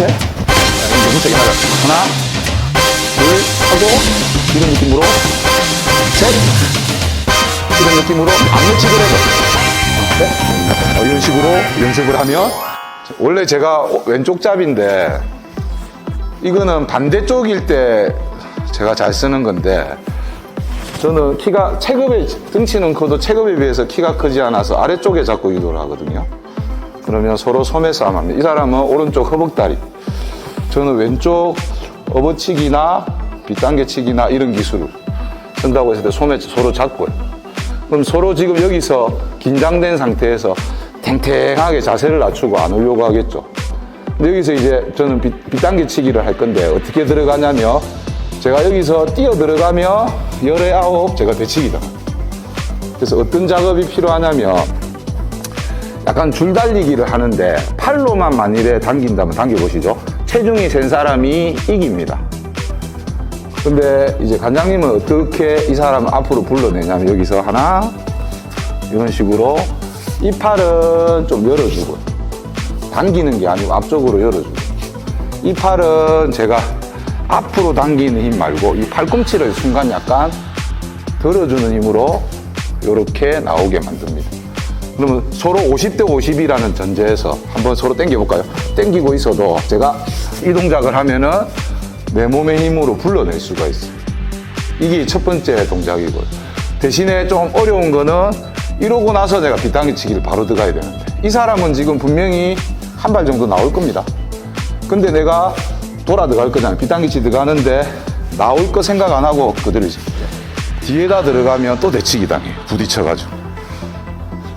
셋. 너무 세게 나가. 하나, 둘, 하고, 이런 느낌으로. 셋. 이런 느낌으로 안 놓치더라도. 네. 어, 이런 식으로 연습을 하면 원래 제가 왼쪽 잡인데 이거는 반대쪽일 때 제가 잘 쓰는 건데 저는 키가 체급에 등치는 커도 체급에 비해서 키가 크지 않아서 아래쪽에 잡고 유도를 하거든요. 그러면 서로 소매 싸움 합니다. 이 사람은 오른쪽 허벅다리, 저는 왼쪽 업어치기나 빗당겨치기나 이런 기술을 쓴다고 했을 때 소매 서로 잡고요. 그럼 서로 지금 여기서 긴장된 상태에서 탱탱하게 자세를 낮추고 안 오려고 하겠죠. 근데 여기서 이제 저는 빗, 빗당겨치기를 할 건데 어떻게 들어가냐면 제가 여기서 뛰어 들어가면 열에 아홉 제가 대치기다. 그래서 어떤 작업이 필요하냐면 약간 줄달리기를 하는데 팔로만 만일에 당긴다면 당겨보시죠. 체중이 센 사람이 이깁니다. 근데 이제 관장님은 어떻게 이 사람을 앞으로 불러내냐면 여기서 하나 이런 식으로 이 팔은 좀 열어주고 당기는 게 아니고 앞쪽으로 열어주고 이 팔은 제가 앞으로 당기는 힘 말고 이 팔꿈치를 순간 약간 들어주는 힘으로 이렇게 나오게 만듭니다. 그러면 서로 50대 50이라는 전제에서 한번 서로 당겨볼까요? 당기고 있어도 제가 이 동작을 하면은 내 몸의 힘으로 불러낼 수가 있어요. 이게 첫 번째 동작이고요. 대신에 좀 어려운 거는 이러고 나서 내가 빗당기치기를 바로 들어가야 되는데 이 사람은 지금 분명히 한 발 정도 나올 겁니다. 근데 내가 돌아 들어갈 거잖아요. 빗당기치 들어가는데 나올 거 생각 안 하고 그대로 이제 뒤에다 들어가면 또 대치기 당해요. 부딪혀가지고.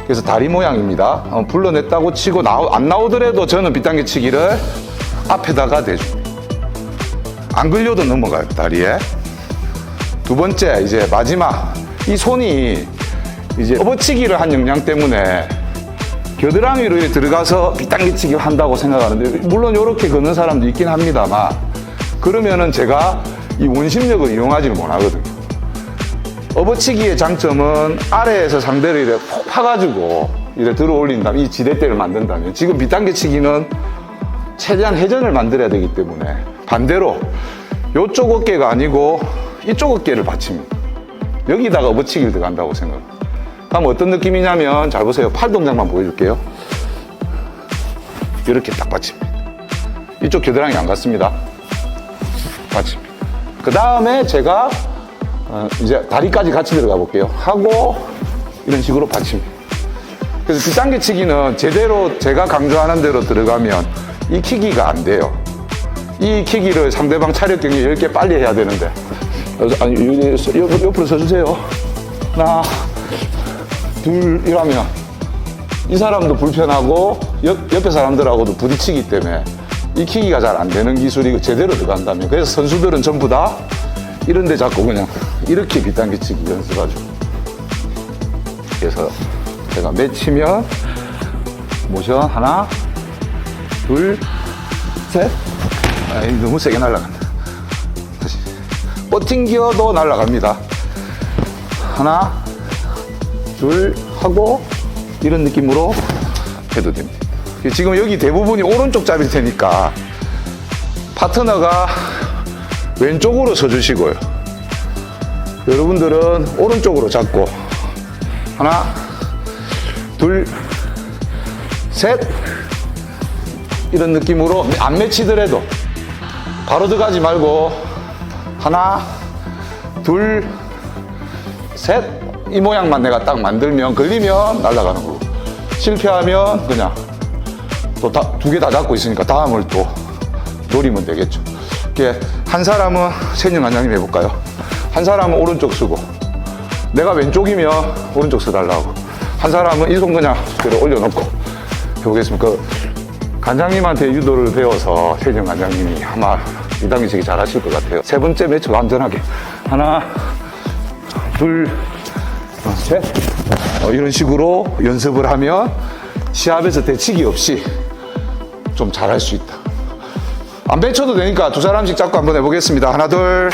그래서 다리 모양입니다. 어, 불러냈다고 치고 나오, 안 나오더라도 저는 빗당기치기를 앞에다가 대줍니다. 안 걸려도 넘어가요, 다리에. 두 번째, 이제 마지막. 이 손이 이제 업어치기를 한 영향 때문에 겨드랑이로 들어가서 빗당기치기 한다고 생각하는데, 물론 이렇게 걷는 사람도 있긴 합니다만, 그러면은 제가 이 원심력을 이용하지를 못하거든요. 업어치기의 장점은 아래에서 상대를 이렇게 폭 파가지고 이렇게 들어 올린다면, 이 지렛대를 만든다면, 지금 빗당기치기는 최대한 회전을 만들어야 되기 때문에 반대로 이쪽 어깨가 아니고 이쪽 어깨를 받칩니다. 여기다가 업어치기를 들어간다고 생각합니다. 다음 어떤 느낌이냐면 잘 보세요. 팔 동작만 보여줄게요. 이렇게 딱 받칩니다. 이쪽 겨드랑이 안 갔습니다. 받칩니다. 그 다음에 제가 어, 이제 다리까지 같이 들어가 볼게요. 하고 이런 식으로 받칩니다. 그래서 빗당겨치기는 제대로 제가 강조하는 대로 들어가면 이 키기가 안 돼요. 이 키기를 상대방 차력 경기 10개 빨리 해야 되는데. 아니, 여기 서- 옆, 옆으로 서주세요. 하나, 둘, 이러면 이 사람도 불편하고 옆, 옆에 사람들하고도 부딪히기 때문에 이 키기가 잘 안 되는 기술이 제대로 들어간다면. 그래서 선수들은 전부 다 이런 데 잡고 그냥 이렇게 빗당기치기 연습하죠. 그래서 제가 맺히면 모션 하나, 둘, 셋. 아이, 너무 세게 날아간다. 다시. 버팅기어도 날아갑니다. 하나, 둘, 하고, 이런 느낌으로 해도 됩니다. 지금 여기 대부분이 오른쪽 잡일 테니까, 파트너가 왼쪽으로 서주시고요. 여러분들은 오른쪽으로 잡고, 하나, 둘, 셋. 이런 느낌으로 안 맺히더라도 바로 들어가지 말고 하나, 둘, 셋. 이 모양만 내가 딱 만들면 걸리면 날아가는 거고 실패하면 그냥 또 두 개 다 잡고 있으니까 다음을 또 노리면 되겠죠. 이렇게 한 사람은 세윤 관장님 해볼까요? 한 사람은 오른쪽 쓰고 내가 왼쪽이면 오른쪽 써달라고 한 사람은 이 손 그냥 그대로 올려놓고 해보겠습니다. 그 관장님한테 유도를 배워서 세정 관장님이 아마 이 당기시기 잘하실 것 같아요. 세 번째 매치 완전하게 하나, 둘, 어, 셋 어, 이런 식으로 연습을 하면 시합에서 대치기 없이 좀 잘할 수 있다. 안 배쳐도 되니까 두 사람씩 잡고 한번 해보겠습니다. 하나, 둘.